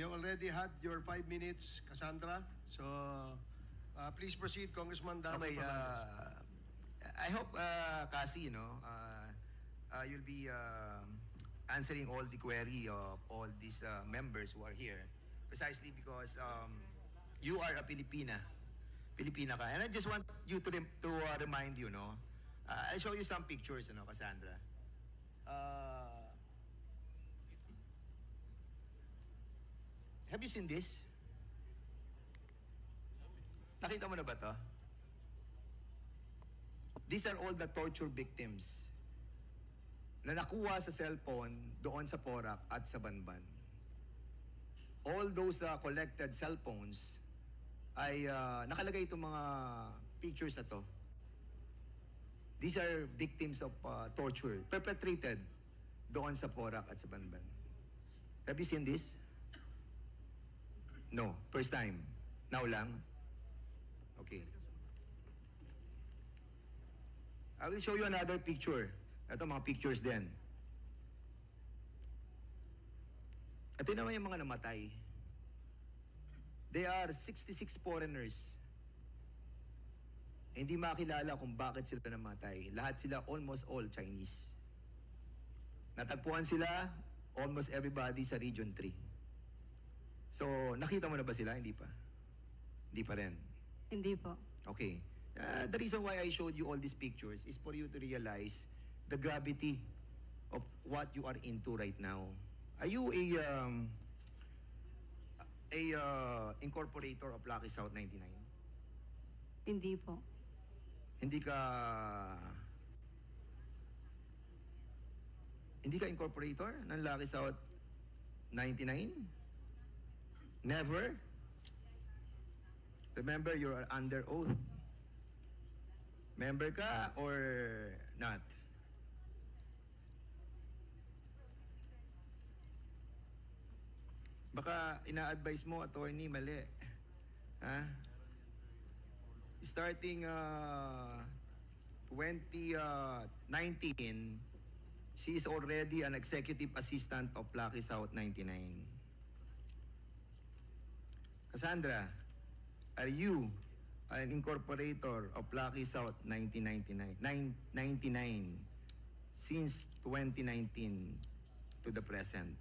you already had your five minutes, Cassandra. So, uh, please proceed, Congressman Dan Okay, uh, I hope, uh, Cassie, you know, uh, uh, you'll be uh, answering all the query of all these uh, members who are here, precisely because um, you are a Filipina. Filipina ka. And I just want you to, rem- to uh, remind you, no, uh, I'll show you some pictures, you know, Cassandra. Uh, have you seen this? Nakita mo na ba to? These are all the torture victims na nakuha sa cellphone doon sa Porac at sa Banban. All those uh, collected cellphones ay uh, nakalagay itong mga pictures na to. These are victims of uh, torture perpetrated doon sa Porac at sa Banban. Have you seen this? No. First time. Now lang? Okay. I will show you another picture. Ito mga pictures din. Ito naman yung mga namatay. They are 66 foreigners. Hindi makilala kung bakit sila namatay. Lahat sila almost all Chinese. Natagpuan sila almost everybody sa Region 3. So, nakita mo na ba sila? Hindi pa. Hindi pa rin. Hindi po. Okay. Uh, the reason why I showed you all these pictures is for you to realize the gravity of what you are into right now. Are you a um, a uh, incorporator of Lucky South 99? Hindi po. Hindi ka Hindi ka incorporator ng Lucky South 99? Never? Remember, you are under oath. Member ka or not? Baka ina-advise mo, attorney, mali. Ha? Starting uh, 2019, she is already an executive assistant of Lucky South 99. Cassandra, are you an incorporator of Lucky South 1999, nine- 99 since 2019 to the present?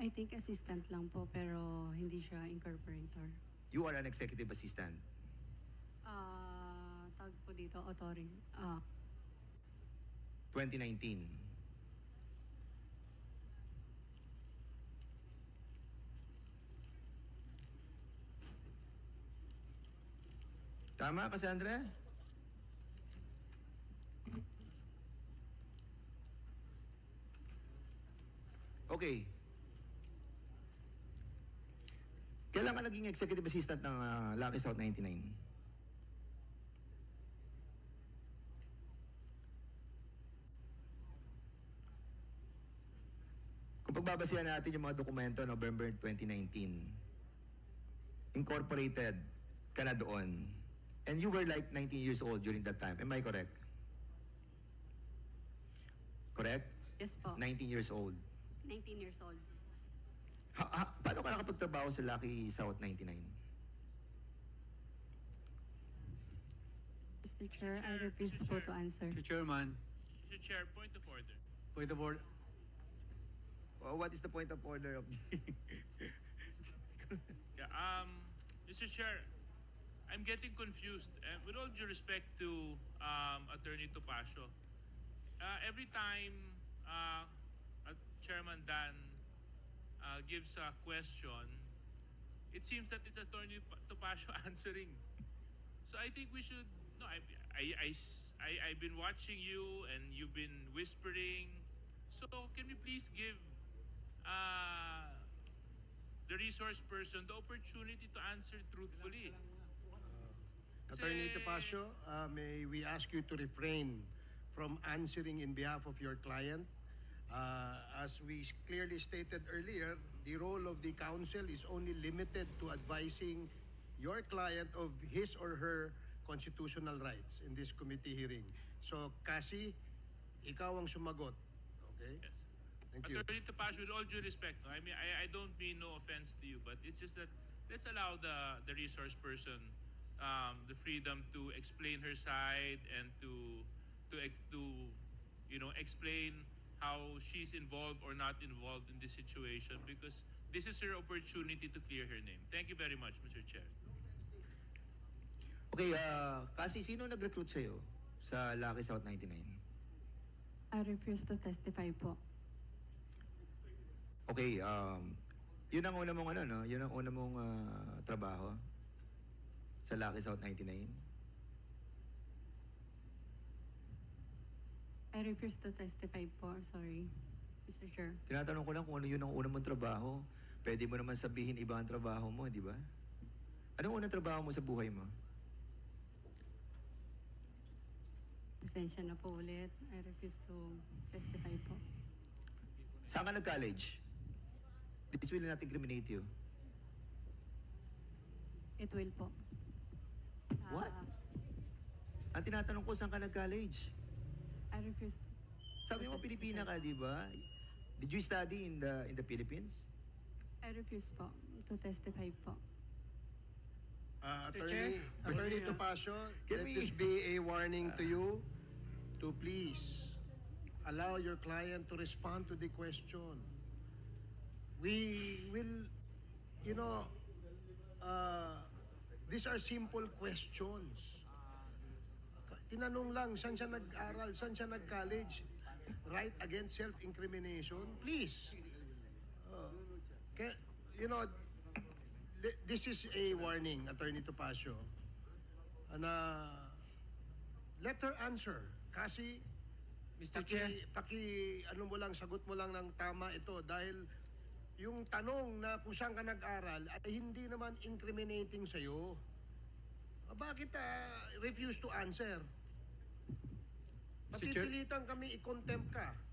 I think assistant lang po pero hindi siya incorporator. You are an executive assistant. Ah, tawag po dito, authority. Ah, 2019. Tama, Cassandra? Okay. Kailan ka naging executive assistant ng ah, Lucky South 99? Kung pagbabasihan natin yung mga dokumento November 2019, incorporated ka na doon. And you were like 19 years old during that time. Am I correct? Correct? yes po. 19 years old. 19 years old. Ha, ha, paano ka nakapagtrabaho sa Lucky South 99? Mr. Chair, I refuse po to answer. Mr. Chairman, Mr. Chair, point of order. point of order. Well, what is the point of order of the... Yeah, um, Mr. Chair, I'm getting confused. Uh, with all due respect to um, Attorney Topacio, uh, every time uh, Chairman Dan uh, gives a question, it seems that it's Attorney Pa- Topacio answering. So I think we should. No, I, I, I, I, have been watching you and you've been whispering. So can we please give uh, the resource person the opportunity to answer truthfully? Attorney Kasi- Tapasio, uh, may we ask you to refrain from answering in behalf of your client? Uh, as we clearly stated earlier, the role of the counsel is only limited to advising your client of his or her constitutional rights in this committee hearing. So, Cassie, ikaw ang sumagot. Okay? Yes. Thank you. Attorney Topacio, with all due respect, no, I mean, I, I don't mean no offense to you, but it's just that let's allow the, the resource person um, the freedom to explain her side and to, to, to, you know, explain how she's involved or not involved in this situation because this is her opportunity to clear her name. Thank you very much, Mr. Chair. Okay, ah, kasi sino nag-recruit sa'yo sa Lucky South 99? I refuse to testify po. Okay, um, yun ang una mong ano, no? Yun ang una mong ah, trabaho sa Lucky South 99? I refuse to testify po. Sorry, Mr. Chair. Tinatanong ko lang kung ano yun ang una mong trabaho. Pwede mo naman sabihin iba ang trabaho mo, di ba? Anong unang trabaho mo sa buhay mo? Pasensya na po ulit. I refuse to testify po. Saan ka nag-college? This will not incriminate you. It will po. Tinatanong ko, saan ka nag-college? I refuse to Sabi mo, Pilipina ka, di ba? Did you study in the in the Philippines? I refuse po to testify po. Uh, Mr. Attorney, Chair? Attorney Yeah. Topacio, Can let we- this be a warning to you to please allow your client to respond to the question. We will, you know, uh, these are simple questions. Tinanong lang, saan siya nag-aral, saan siya nag-college, right against self-incrimination, please. Uh, Kaya, you know, th- this is a warning, Attorney Topacio, na let her answer. Kasi, Mr. paki, Chair, paki, ano mo lang, sagot mo lang ng tama ito dahil yung tanong na kung saan ka nag-aral ay hindi naman incriminating sa'yo. Ah, Bakit ah, refuse to answer? Papipilitan kami i-contempt ka.